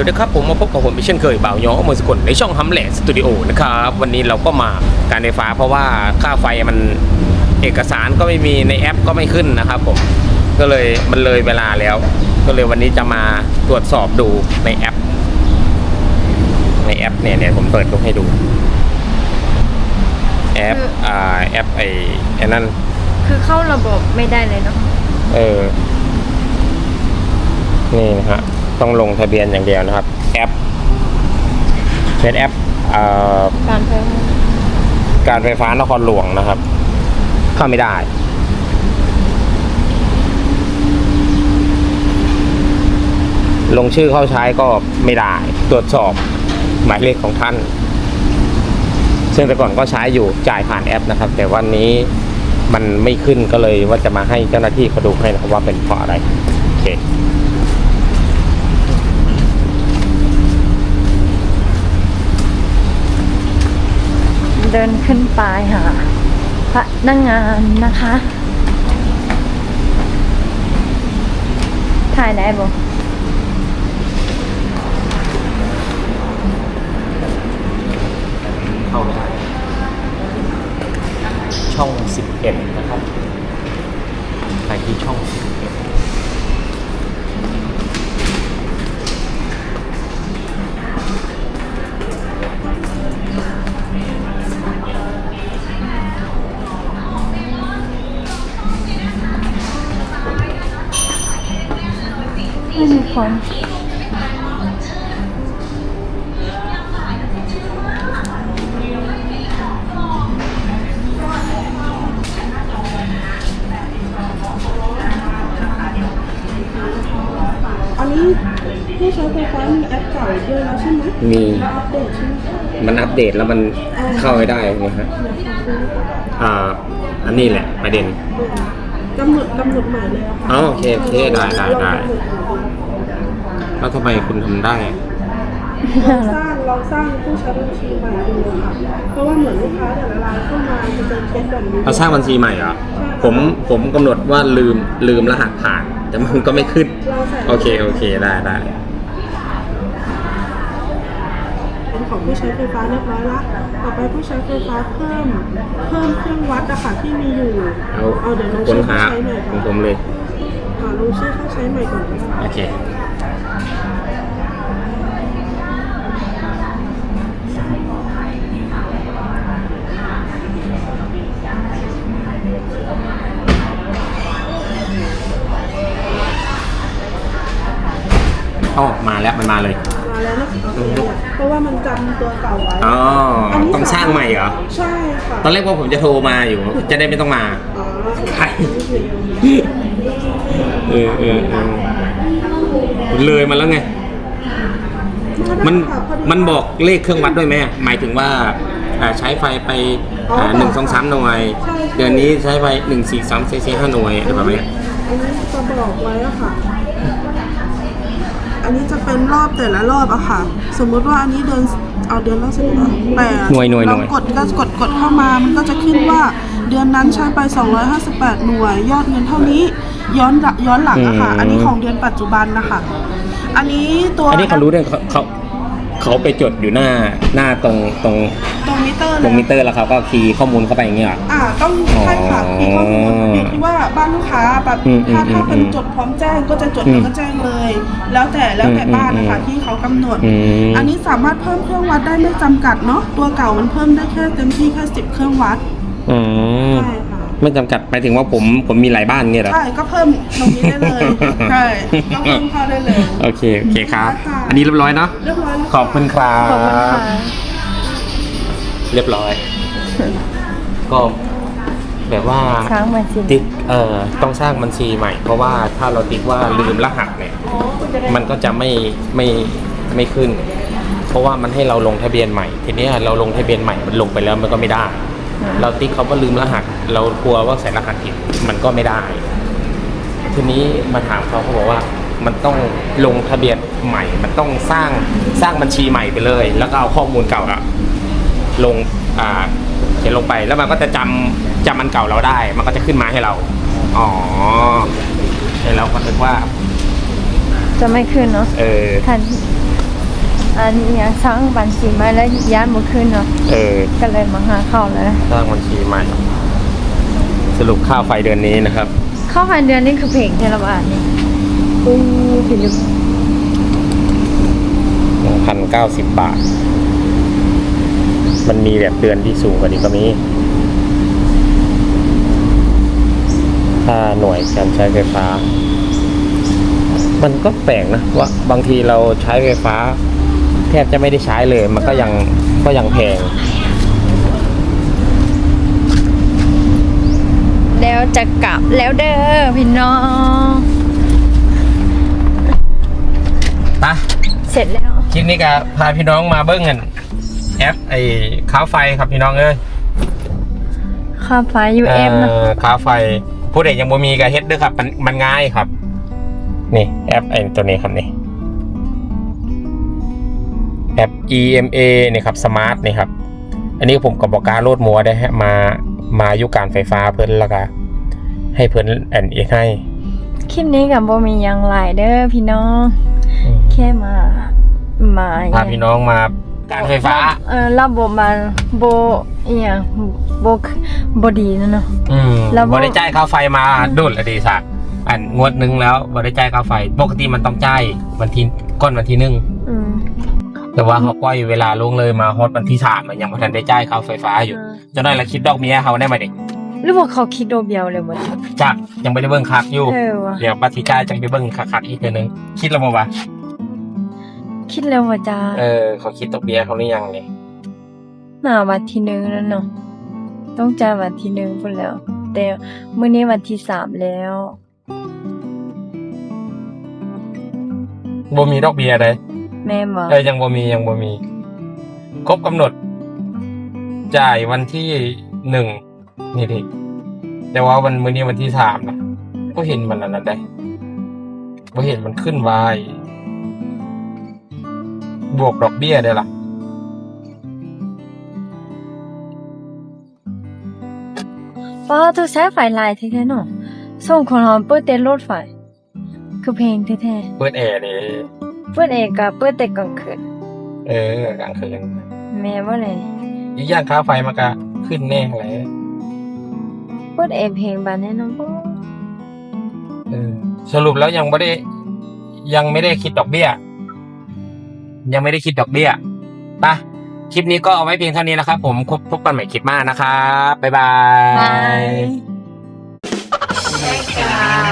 วัสดีครับผมมาพบกับผมอีกเช่นเคยบ่าวย้อเมืองสกลในช่องฮัมแหลสตูดิโอนะครับวันนี้เราก็มาการไฟฟ้าเพราะว่าค่าไฟมันเอกสารก็ไม่มีในแอปก็ไม่ขึ้นนะครับผมก็เลยมันเลยเวลาแล้ว ก็เลยวันนี้จะมาตรวจสอบดูในแอป ในแอปเนี่ยเนี่ยผมเปิดดูให้ดู แอปอ่าแอปไอ้ไอ้นั่นคือเข้าระบบไม่ได้เลยเนาะเออนี่นะฮะ ต้องลงทะเบียนอย่างเดียวนะครับ แอปเป็นแอปอการเพิ่มการไฟฟ้านครหลวงนะครับ เข้าไม่ได้ลงชื่อเข้าใช้ก็ไม่ได้ ตรวจสอบหมายเลขของท่าน ซึ่งแต่ก่อนก็ใช้อยู่จ่ายผ่านแอปนะครับ แต่วันนี้มันไม่ขึ้นก็เลยว่าจะมาให้เจ้าหน้าที่เขาดูให้นะครับว่าเป็นเพราะอะไร โอเค เไปหาพนักงานนะคะ ถ่ายได้บ่เข้าไม่ได้ ช่อง 11 นะครับ ไปที่ช่อง 11 คน อันนี้ผู้ใช้ไฟฟ้ามีแอปเก่าด้วยแล้วใช่ไหมมี แล้วอัปเดตใช่ไหมคะมันอัปเดตแล้วมันเข้าไม่ได้นะฮะเดี๋ยวขอดูอ่าอันนี้แหละประเด็น กำหนดกำหนดใหม่เลยอะค่ะอ๋อโอเคโอเคได้ได้ได้ ลองกำหนใหม่ แล้วทำไมคุณทำได้อะเราสร้างเราสร้างผู้ใช้บัญชีใหม่ดูค่ะ เพราะว่าเหมือนลูกค้าแต่ละรายเข้ามาจะเจอเคสแบบนี้เราสร้างบัญชีใหม่เหรอ ผมผมกำหนดว่าลืมลืมรหัสผ่าน แต่มันก็ไม่ขึ้น เราใส่โอเคโอเคได้ได้เป็นของผู้ใช้ไฟฟ้าเรียบร้อยละ ต่อไปผู้ใช้ไฟฟ้าเพิ่ม เพิ่มเครื่องวัดอะค่ะที่มีอยู่ เอาเอาเดี๋ยวลองค้นชื่อผู้หาใช้ใหม่ขก่อองนผมเลย อ่าลงชื่อผู้ใช้ใหม่ก่อนก็ได้โอเค อ๋อมาแล้วมันมาเลย มาแล้วนะคะโอเคเพราะว่ามันจำตัวเก่าไว้อ๋อนนี้ต้องสร้างใหม่เหรอ ใช่ค่ะตอนแรกว่าผมจะโทรมาอยู่ จะได้ไม่ต้องมาอ๋อใช่เออเออเออเลยมาแล้วไง มันมันบอกเลขเครื่องวัดด้วยไหมหมายถึงว่าอ่าใช้ไฟไปหนึ่งสองสามหน่วย เดือนนี้ใช้ไฟหนึ่งสี่สามสี่สี่ห้าหน่วยอะไรแบบนี้อันนี้จะบอกไว้อะค่ะ อันนี้จะเป็นรอบแต่ละรอบอะค่ะ สมมุติว่าอันนี้เดือนเอาเดือนละสิบแต่หน่วยหน่วยหน่เราวย กดก็กดกดเข้ามา มันก็จะขึ้นว่าเดือนนั้นใช้ไป 258 หน่วย ยอดเงินเท่านี้ย้อนหลังย้อนหลังอะค่ะอันนี้ของเดือนปัจจุบันนะคะ อันนี้ตัวอันนี้เขารู้ด้วยเขาเขา เขาไปจดอยู่หน้าหน้าตรงตรงตรงมิเตอร์ตเลรงมิยเตอร์แล้วเขาก็คีย์ข้อมูลเข้าไปอย่างเงี้ยเหรอ อ่าต้องใช่ค่ะมีข้อมูลอยู่ที่ว่าบ้านลูกค้าแบบอืมถ้าอืมถ้าเป็นอืมจดพร้อมแจ้งก็จะจดอืมแล้วก็แจ้งเลย แล้วแต่แล้วแต่อืมบ้านนะคะอืม ที่เขากำหนด อืมอันนี้สามารถเพิ่มเครื่องวัดได้ไม่จำกัดเนาะตัวเก่ามันเพิ่มได้แค่เต็มที่แค่สิบเครื่องวัดอืมใช่ค่ะ ไม่จำกัดหมายถึงว่าผมผมมีหลายบ้านเงี้ยเหรอ ใช่ก็เพิ่มตรงนี้ได้เลยใช่ก็เพิ่มเข้าได้เลย โอเค โอเคครับ ค่ะ อันนี้เรียบร้อยเนาะ เรียบร้อยแล้วขอบคุณครัขอบคุณค่ะบเรียบร้อย ก็แบบว่า ช้างมาจริงติ๊กเอ่อต้องสร้างบัญชีใหม่ เพราะว่าถ้าเราติ๊กว่าลืมรหัสเนี่ย มันก็จะไม่ไม่ไม่ขึ้น เพราะว่ามันให้เราลงทะเบียนใหม่ ทีเนี้ยเราลงทะเบียนใหม่มันลงไปแล้วมันก็ไม่ได้ เราติ๊กเขาว่าลืมรหัส เรากลัวว่าใส่รหัสผิดมันก็ไม่ได้ ทีนี้มาถามเขาเขาบอกว่ามันต้องลงทะเบียนใหม่ มันต้องสร้างสร้างบัญชีใหม่ไปเลย แล้วก็เอาข้อมูลเก่าอะลงอ่าเขียนลงไปแล้วมันก็จะจำจำมันเก่าเราได้ มันก็จะขึ้นมาให้เรา อ๋อแล้วเราก็นึกว่า จะไม่ขึ้นเนาะเออทัน อันนี้ยังสร้างบัญชีมาแล้วย้านบ่ขึ้นเนาะเออ ก็เลยมาหาเข้าแล้ว สร้างบัญชีใหม่ สรุปค่าไฟเดือนนี้นะครับ เข้าพันเดือนนี่คือเพลงเทละบาทนี่อู้ผิดลึก1,090 บาท มันมีแบบเดือนที่สูงกว่านี้ก็มี ค่าหน่วยการใช้ไฟฟ้า มันก็แปลกนะว่าบางทีเราใช้ไฟฟ้า แทบจะไม่ได้ใช้เลย มันก็ยังก็ยังแพง แล้วจะกลับแล้วเด้อพี่น้องไปเสร็จแล้ว คลิปนี้ก็พาพี่น้องมาเบิ้งกันแอปไอ้ค้าไฟครับพี่น้องเอ้ยค่าไฟ UF นะเอ่อค้าไฟผู้ใดยังบ่มีก็เฮ็ดเด้อครับ มันมันง่ายครับ นี่แอปไอ้ตัวนี้ครับนี่ แอป EMA นี่ครับสมาร์ทนี่ครับอันนี้ผมกับบอกกล้าโลดมัวได้ฮะมามาอยู่การไฟฟ้าเพิ่นแล้วก็ให้เพิ่นแอนเอกให้คลิปนี้กับโบมีหยังหลายเด้อพี่น้องแค่มามาพาพี่น้องมาการไฟฟ้าเออระบบมันโบเอียงโบโบดีนะเนาะอืมแล้วก็บริจ่ายค่าไฟมาดุลละดีสักอันงวดหนึงแล้วบริจ่ายค่าไฟปกติมันต้องจ่ายวันที่ก้อนวันที่หนึ่งอืม แต่ว่าเขาปล่อยเวลาลงเลยมาฮอตวันที่สามมันยังไม่ทันได้จ่ายค่าไฟฟ้าอยู่เจะได้ละคิดดอกเมียเขาได้ไหมเด็กหรือว่าเขาคิดโดเบียวเลยบ่จักยังไม่ได้เบิ้งคักอยู่ เออว่ะเดี๋ยวบัตรที่จ่ายจังไปเบิ้งคักๆอีกเทีนึงคิดแล้วมั้วะคิดแล้วว่าจะเออเขาคิดดอกเบี้ยเขาหรือยังเนี่ยหน้าวันที่หนึ่งแล้วเนาะต้องจ่ายวันที่หนึ่งพุ่นแล้ว แต่มื้อนี้วันที่สามแล้วบ่มีดอกเบี้ยเลย แม่บอกเออยังบ่มียังบ่มี ครบกำหนด จ่ายวันที่หนึ่งนี่ดิแต่ว่าวันมื้อนี้วันที่สามนะก็เห็นมันอันนั้นได้ก็เห็นมันขึ้นไวบวกดอกเบี้ยได้ล่ะป้าทุกใช้ไฟลายแท้ๆเนาะส่งคนหอมเปิดเต้นรถไฟ คือเพลงแท้เปิดแอร์นี่ๆ เปิดเองกับเปิดแต่กลางคืนเออกลางคืนแม่ว่าเลยอีกอย่างค่าไฟมันก็ขึ้นแน่เลยเปิดเองเพลงบานแน่นอนบ่เออสรุปแล้วยังไม่ได้ ยังไม่ได้คิดดอกเบี้ย ยังไม่ได้คิดดอกเบี้ยไปะคลิปนี้ก็เอาไว้เพียงเท่านี้นะครับผมพบกันใหม่คลิปหน้านะครับบ๊ายบายบาย